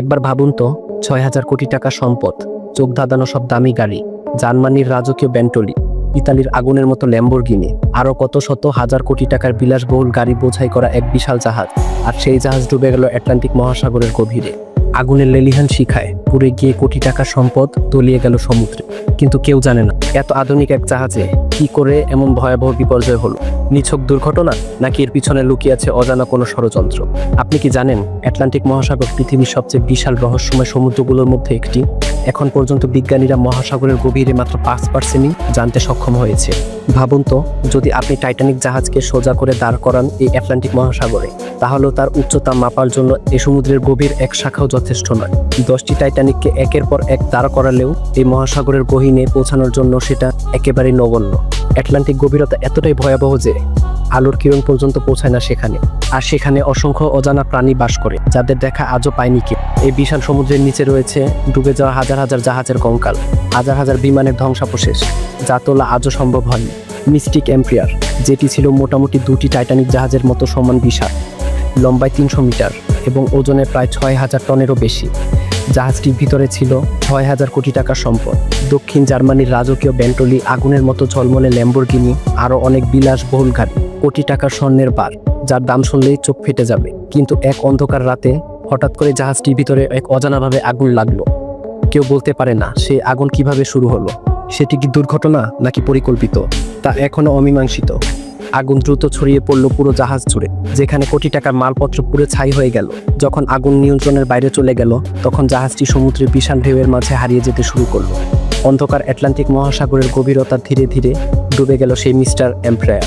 একবার ভাবুন তো, ছয় হাজার কোটি টাকা সম্পদ, চোখ ধাঁধানো সব দামি গাড়ি, জার্মানির রাজকীয় ব্যান্টলি, ইতালির আগুনের মতো ল্যাম্বরগিনি, আরও কত শত হাজার কোটি টাকার বিলাসবহুল গাড়ি বোঝাই করা এক বিশাল জাহাজ, আর সেই জাহাজ ডুবে গেল অ্যাটলান্টিক মহাসাগরের গভীরে। আগুনের লেলিহান শিখায় পুরে গিয়ে কোটি টাকা সম্পদ তলিয়ে গেল সমুদ্রে। কিন্তু কেউ জানে না, এত আধুনিক এক জাহাজে কি করে এমন ভয়াবহ বিপর্যয় হলো? নিছক দুর্ঘটনা নাকি এর পিছনে লুকিয়ে আছে অজানা কোনো ষড়যন্ত্র? আপনি কি জানেন অ্যাটলান্টিক মহাসাগর পৃথিবীর সবচেয়ে বিশাল রহস্যময় সমুদ্রগুলোর মধ্যে একটি? এখন পর্যন্ত বিজ্ঞানীরা মহাসাগরের গভীরে মাত্র পাঁচ পার্সেন্টই জানতে সক্ষম হয়েছে। ভাবুন তো, যদি আপনি টাইটানিক জাহাজকে সোজা করে দাঁড় করান এই অ্যাটলান্টিক মহাসাগরে তাহলেও তার উচ্চতা মাপার জন্য এই সমুদ্রের গভীর এক শাখাও যথেষ্ট নয়। দশটি টাইটানিককে একের পর এক দাঁড় করালেও এই মহাসাগরের গহীনে পৌঁছানোর জন্য সেটা একেবারেই নগণ্য। আটলান্টিক গভীরতা এতটাই ভয়াবহ যে আলোর কিরণ পর্যন্ত পৌঁছায় না সেখানে। আর সেখানে অসংখ্য অজানা প্রাণী বাস করে, যাদের দেখা আজও পায়নি কে এই বিশাল সমুদ্রের নিচে রয়েছে ডুবে যাওয়া হাজার হাজার জাহাজের কঙ্কাল, হাজার হাজার বিমানের ধ্বংসাবশেষ, যা তোলা আজও সম্ভব হয়নি। মিস্টিক এম্পিয়ার, যেটি ছিল মোটামুটি দুটি টাইটানিক জাহাজের মতো সমান বিশাল, লম্বায় তিনশো মিটার এবং ওজনে প্রায় ছয় হাজার টনেরও বেশি। জাহাজটির ভিতরে ছিল ছয় হাজার কোটি টাকার সম্পদ। দক্ষিণ জার্মানির রাজকীয় ব্যান্টলি আগুনের মতো ঝলমলে ল্যাম্বরগিনি, আরও অনেক বিলাসবহুল গাড়ি কোটি টাকার স্বর্ণের বার, যার দাম শুনলেই চোখ ফেটে যাবে। কিন্তু এক অন্ধকার রাতে হঠাৎ করে জাহাজটির ভিতরে এক অজানাভাবে আগুন লাগল। কেউ বলতে পারে না সে আগুন কীভাবে শুরু হলো। সেটি কি দুর্ঘটনা নাকি পরিকল্পিত? তা এখনও অমীমাংসিত। আগুন দ্রুত ছড়িয়ে পড়ল পুরো জাহাজ জুড়ে, যেখানে কোটি টাকার মালপত্র পুড়ে ছাই হয়ে গেল। যখন আগুন নিয়ন্ত্রণের বাইরে চলে গেল, তখন জাহাজটি সমুদ্রের বিশাল ঢেউয়ের মাঝে হারিয়ে যেতে শুরু করল। অন্ধকার অ্যাটলান্টিক মহাসাগরের গভীরতা ধীরে ধীরে ডুবে গেল সেই মিস্টার এম্প্রায়ার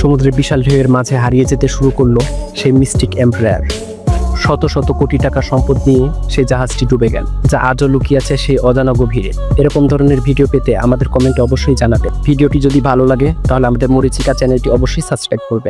সমুদ্রের বিশাল ঢেউয়ের মাঝে হারিয়ে যেতে শুরু করল সেই মিস্টিক এম্প্রায়ার শত শত কোটি টাকা সম্পদ নিয়ে সে জাহাজটি ডুবে গেল, যা আজও লুকিয়ে আছে সেই অজানা গভীরে। এরকম ধরনের ভিডিও পেতে আমাদের কমেন্টে অবশ্যই জানাবে ভিডিওটি যদি ভালো লাগে, তাহলে আমাদের মরিচিকা চ্যানেলটি অবশ্যই সাবস্ক্রাইব করবে